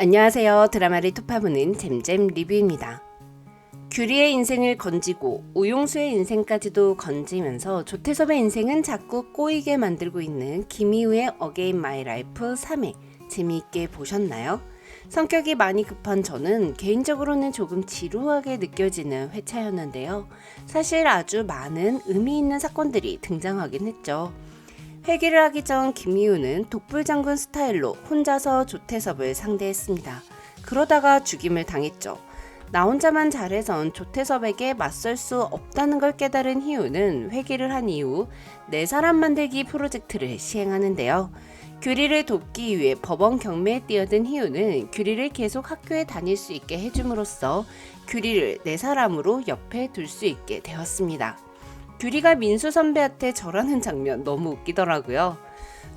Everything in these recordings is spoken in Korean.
안녕하세요. 드라마를 투파보는 잼잼 리뷰입니다. 규리의 인생을 건지고 우용수의 인생까지도 건지면서 조태섭의 인생은 자꾸 꼬이게 만들고 있는 김희우의 어게인 마이 라이프 3회 재미있게 보셨나요? 성격이 많이 급한 저는 개인적으로는 조금 지루하게 느껴지는 회차였는데요. 사실 아주 많은 의미 있는 사건들이 등장하긴 했죠. 회기를 하기 전 김미우는 독불장군 스타일로 혼자서 조태섭을 상대했습니다. 그러다가 죽임을 당했죠. 나 혼자만 잘해선 조태섭에게 맞설 수 없다는 걸 깨달은 희우는 회기를 한 이후 네 사람 만들기 프로젝트를 시행하는데요. 규리를 돕기 위해 법원 경매에 뛰어든 희우는 규리를 계속 학교에 다닐 수 있게 해줌으로써 규리를 네 사람으로 옆에 둘 수 있게 되었습니다. 규리가 민수 선배한테 절하는 장면 너무 웃기더라고요.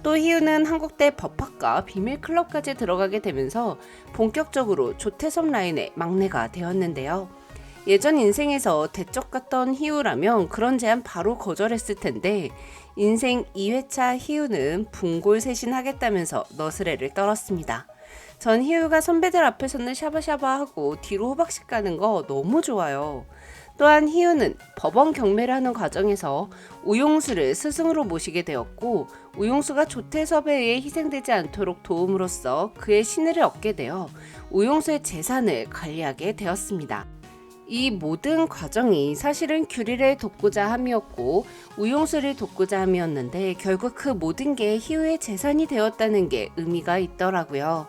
또 희우는 한국대 법학과 비밀클럽까지 들어가게 되면서 본격적으로 조태섭 라인의 막내가 되었는데요. 예전 인생에서 대적 같던 희우라면 그런 제안 바로 거절했을 텐데 인생 2회차 희우는 분골쇄신 하겠다면서 너스레를 떨었습니다. 전 희우가 선배들 앞에서는 샤바샤바하고 뒤로 호박씩 가는 거 너무 좋아요. 또한 희우는 법원 경매를 하는 과정에서 우용수를 스승으로 모시게 되었고 우용수가 조태섭에 의해 희생되지 않도록 도움으로써 그의 신의를 얻게 되어 우용수의 재산을 관리하게 되었습니다. 이 모든 과정이 사실은 규리를 돕고자 함이었고 우용수를 돕고자 함이었는데 결국 그 모든 게 희우의 재산이 되었다는 게 의미가 있더라고요.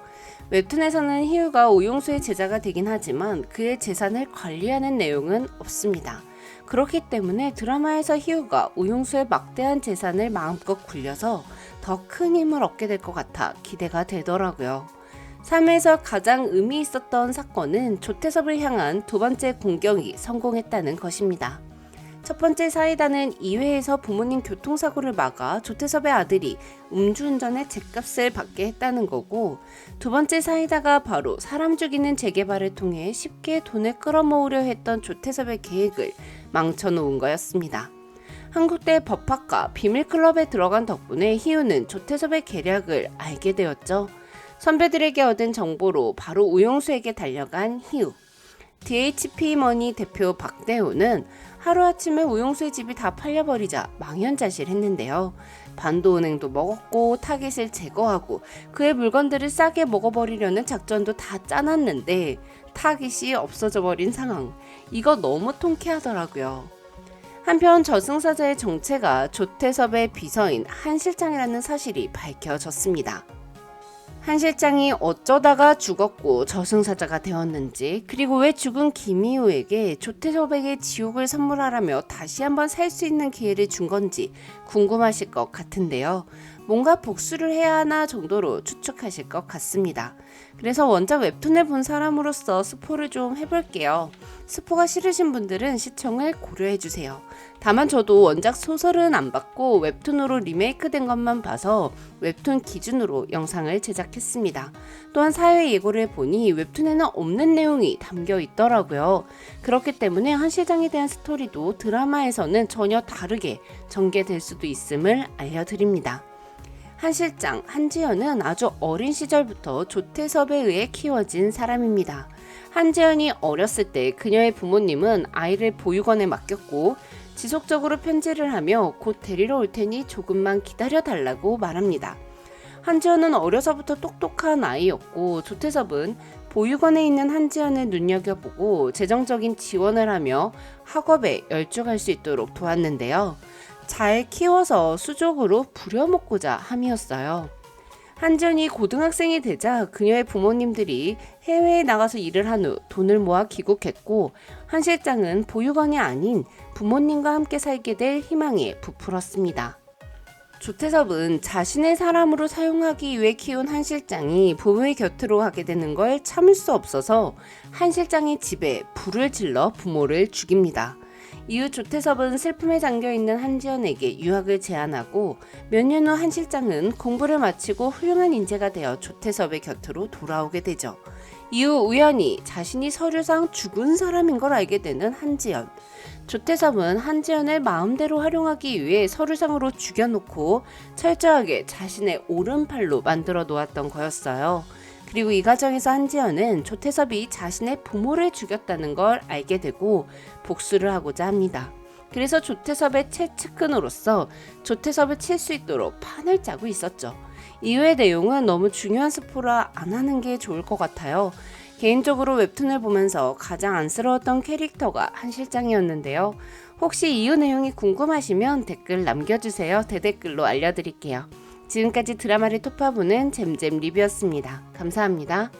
웹툰에서는 희우가 오용수의 제자가 되긴 하지만 그의 재산을 관리하는 내용은 없습니다. 그렇기 때문에 드라마에서 희우가 오용수의 막대한 재산을 마음껏 굴려서 더 큰 힘을 얻게 될 것 같아 기대가 되더라고요. 3회에서 가장 의미 있었던 사건은 조태섭을 향한 두 번째 공격이 성공했다는 것입니다. 첫 번째 사이다는 2회에서 부모님 교통사고를 막아 조태섭의 아들이 음주운전의 죗값을 받게 했다는 거고 두 번째 사이다가 바로 사람 죽이는 재개발을 통해 쉽게 돈을 끌어모으려 했던 조태섭의 계획을 망쳐놓은 거였습니다. 한국대 법학과 비밀클럽에 들어간 덕분에 희우는 조태섭의 계략을 알게 되었죠. 선배들에게 얻은 정보로 바로 우영수에게 달려간 희우. DHP머니 대표 박대호는 하루아침에 우용수의 집이 다 팔려버리자 망연자실했는데요. 반도은행도 먹었고 타겟을 제거하고 그의 물건들을 싸게 먹어버리려는 작전도 다 짜놨는데 타깃이 없어져 버린 상황. 이거 너무 통쾌하더라고요. 한편 저승사자의 정체가 조태섭의 비서인 한 실장이라는 사실이 밝혀졌습니다. 한 실장이 어쩌다가 죽었고 저승사자가 되었는지 그리고 왜 죽은 김희우에게 조태섭에게 지옥을 선물하라며 다시 한번 살 수 있는 기회를 준 건지 궁금하실 것 같은데요. 뭔가 복수를 해야 하나 정도로 추측하실 것 같습니다. 그래서 원작 웹툰을 본 사람으로서 스포를 좀 해볼게요. 스포가 싫으신 분들은 시청을 고려해주세요. 다만 저도 원작 소설은 안 봤고 웹툰으로 리메이크된 것만 봐서 웹툰 기준으로 영상을 제작했습니다. 또한 사회 예고를 보니 웹툰에는 없는 내용이 담겨 있더라고요. 그렇기 때문에 한 시장에 대한 스토리도 드라마에서는 전혀 다르게 전개될 수도 있음을 알려드립니다. 한 실장 한지연은 아주 어린 시절부터 조태섭에 의해 키워진 사람입니다. 한지연이 어렸을 때 그녀의 부모님은 아이를 보육원에 맡겼고 지속적으로 편지를 하며 곧 데리러 올 테니 조금만 기다려 달라고 말합니다. 한지연은 어려서부터 똑똑한 아이였고 조태섭은 보육원에 있는 한지연을 눈여겨보고 재정적인 지원을 하며 학업에 열중할 수 있도록 도왔는데요. 잘 키워서 수족으로 부려먹고자 함이었어요. 한전이 고등학생이 되자 그녀의 부모님들이 해외에 나가서 일을 한 후 돈을 모아 귀국했고 한 실장은 보육원이 아닌 부모님과 함께 살게 될 희망에 부풀었습니다. 조태섭은 자신의 사람으로 사용하기 위해 키운 한 실장이 부모의 곁으로 가게 되는 걸 참을 수 없어서 한 실장의 집에 불을 질러 부모를 죽입니다. 이후 조태섭은 슬픔에 잠겨 있는 한지연에게 유학을 제안하고 몇 년 후 한 실장은 공부를 마치고 훌륭한 인재가 되어 조태섭의 곁으로 돌아오게 되죠. 이후 우연히 자신이 서류상 죽은 사람인 걸 알게 되는 한지연. 조태섭은 한지연을 마음대로 활용하기 위해 서류상으로 죽여놓고 철저하게 자신의 오른팔로 만들어 놓았던 거였어요. 그리고 이 과정에서 한지연은 조태섭이 자신의 부모를 죽였다는 걸 알게 되고 복수를 하고자 합니다. 그래서 조태섭의 최측근으로서 조태섭을 칠 수 있도록 판을 짜고 있었죠. 이후의 내용은 너무 중요한 스포라 안 하는 게 좋을 것 같아요. 개인적으로 웹툰을 보면서 가장 안쓰러웠던 캐릭터가 한 실장이었는데요. 혹시 이후 내용이 궁금하시면 댓글 남겨주세요. 대댓글로 알려드릴게요. 지금까지 드라마를 토파보는 잼잼 리뷰였습니다. 감사합니다.